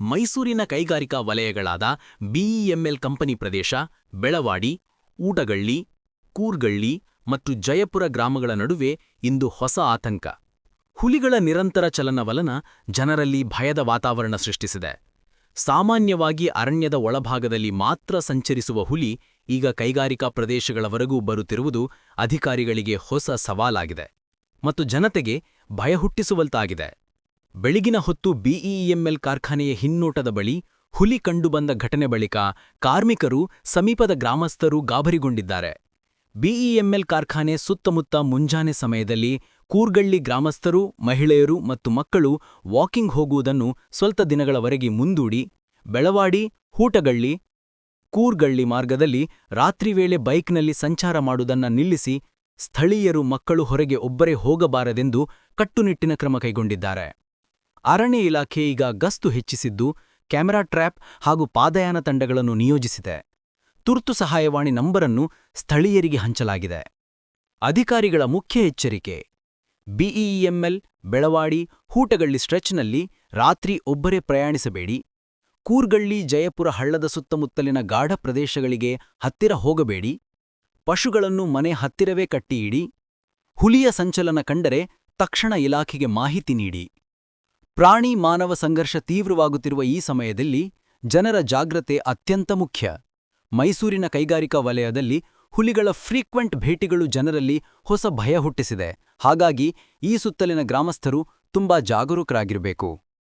ಮೈಸೂರಿನ ಕೈಗಾರಿಕಾ ವಲಯಗಳಾದ BEML company ಪ್ರದೇಶ, ಬೆಳವಾಡಿ, ಊಟಗಳ್ಳಿ, ಕೂರ್ಗಳ್ಳಿ ಮತ್ತು ಜಯಪುರ ಗ್ರಾಮಗಳ ನಡುವೆ ಇಂದು ಹೊಸ ಆತಂಕ. ಹುಲಿಗಳ ನಿರಂತರ ಚಲನವಲನ ಜನರಲ್ಲಿ ಭಯದ ವಾತಾವರಣ ಸೃಷ್ಟಿಸಿದೆ. ಸಾಮಾನ್ಯವಾಗಿ ಅರಣ್ಯದ ಒಳಭಾಗದಲ್ಲಿ ಮಾತ್ರ ಸಂಚರಿಸುವ ಹುಲಿ ಈಗ ಕೈಗಾರಿಕಾ ಪ್ರದೇಶಗಳವರೆಗೂ ಬರುತ್ತಿರುವುದು ಅಧಿಕಾರಿಗಳಿಗೆ ಹೊಸ ಸವಾಲಾಗಿದೆ. ಮತ್ತು ಜನತೆಗೆ ಭಯ ಹುಟ್ಟಿಸುವಂತಾಗಿದೆ. ಬೆಳಗಿನ ಹೊತ್ತು ಬಿಇಎಂಎಲ್ ಕಾರ್ಖಾನೆಯ ಹಿನ್ನೋಟದ ಬಳಿ ಹುಲಿ ಕಂಡುಬಂದ ಘಟನೆ ಬಳಿಕ ಕಾರ್ಮಿಕರು ಸಮೀಪದ ಗ್ರಾಮಸ್ಥರು ಗಾಬರಿಗೊಂಡಿದ್ದಾರೆ. ಬಿಇಎಂಎಲ್ ಕಾರ್ಖಾನೆ ಸುತ್ತಮುತ್ತ ಮುಂಜಾನೆ ಸಮಯದಲ್ಲಿ ಕೂರ್ಗಳ್ಳಿ ಗ್ರಾಮಸ್ಥರು, ಮಹಿಳೆಯರು ಮತ್ತು ಮಕ್ಕಳು ವಾಕಿಂಗ್ ಹೋಗುವುದನ್ನು ಸ್ವಲ್ಪ ದಿನಗಳವರೆಗೆ ಮುಂದೂಡಿ ಬೆಳವಾಡಿ, ಹೂಟಗಳ್ಳಿ, ಕೂರ್ಗಳ್ಳಿ ಮಾರ್ಗದಲ್ಲಿ ರಾತ್ರಿ ವೇಳೆ ಬೈಕ್ನಲ್ಲಿ ಸಂಚಾರ ಮಾಡುವುದನ್ನ ನಿಲ್ಲಿಸಿ ಸ್ಥಳೀಯರು ಮಕ್ಕಳು ಹೊರಗೆ ಒಬ್ಬರೇ ಹೋಗಬಾರದೆಂದು ಕಟ್ಟುನಿಟ್ಟಿನ ಕ್ರಮ ಕೈಗೊಂಡಿದ್ದಾರೆ. ಅರಣ್ಯ ಇಲಾಖೆ ಈಗ ಗಸ್ತು ಹೆಚ್ಚಿಸಿದ್ದು, ಕ್ಯಾಮೆರಾ ಟ್ರ್ಯಾಪ್ ಹಾಗೂ ಪಾದಯಾನ ತಂಡಗಳನ್ನು ನಿಯೋಜಿಸಿದೆ. ತುರ್ತು ಸಹಾಯವಾಣಿ ನಂಬರನ್ನು ಸ್ಥಳೀಯರಿಗೆ ಹಂಚಲಾಗಿದೆ. ಅಧಿಕಾರಿಗಳ ಮುಖ್ಯ ಎಚ್ಚರಿಕೆ. ಬಿಇಎಂಎಲ್ ಬೆಳವಾಡಿ, ಹೂಟಗಳ್ಳಿ ಸ್ಟ್ರೆಚ್ನಲ್ಲಿ ರಾತ್ರಿ ಒಬ್ಬರೇ ಪ್ರಯಾಣಿಸಬೇಡಿ. ಕೂರ್ಗಳ್ಳಿ, ಜಯಪುರ ಹಳ್ಳದ ಸುತ್ತಮುತ್ತಲಿನ ಗಾಢ ಪ್ರದೇಶಗಳಿಗೆ ಹತ್ತಿರ ಹೋಗಬೇಡಿ. ಪಶುಗಳನ್ನು ಮನೆ ಹತ್ತಿರವೇ ಕಟ್ಟಿಯಿಡಿ. ಹುಲಿಯ ಸಂಚಲನ ಕಂಡರೆ ತಕ್ಷಣ ಇಲಾಖೆಗೆ ಮಾಹಿತಿ ನೀಡಿ. ಪ್ರಾಣಿ ಮಾನವ ಸಂಘರ್ಷ ತೀವ್ರವಾಗುತ್ತಿರುವ ಈ ಸಮಯದಲ್ಲಿ ಜನರ ಜಾಗ್ರತೆ ಅತ್ಯಂತ ಮುಖ್ಯ. ಮೈಸೂರಿನ ಕೈಗಾರಿಕಾ ವಲಯದಲ್ಲಿ ಹುಲಿಗಳ ಫ್ರೀಕ್ವೆಂಟ್ ಭೇಟಿಗಳು ಜನರಲ್ಲಿ ಹೊಸ ಭಯ ಹುಟ್ಟಿಸಿದೆ. ಹಾಗಾಗಿ ಈ ಸುತ್ತಲಿನ ಗ್ರಾಮಸ್ಥರು ತುಂಬಾ ಜಾಗರೂಕರಾಗಿರಬೇಕು.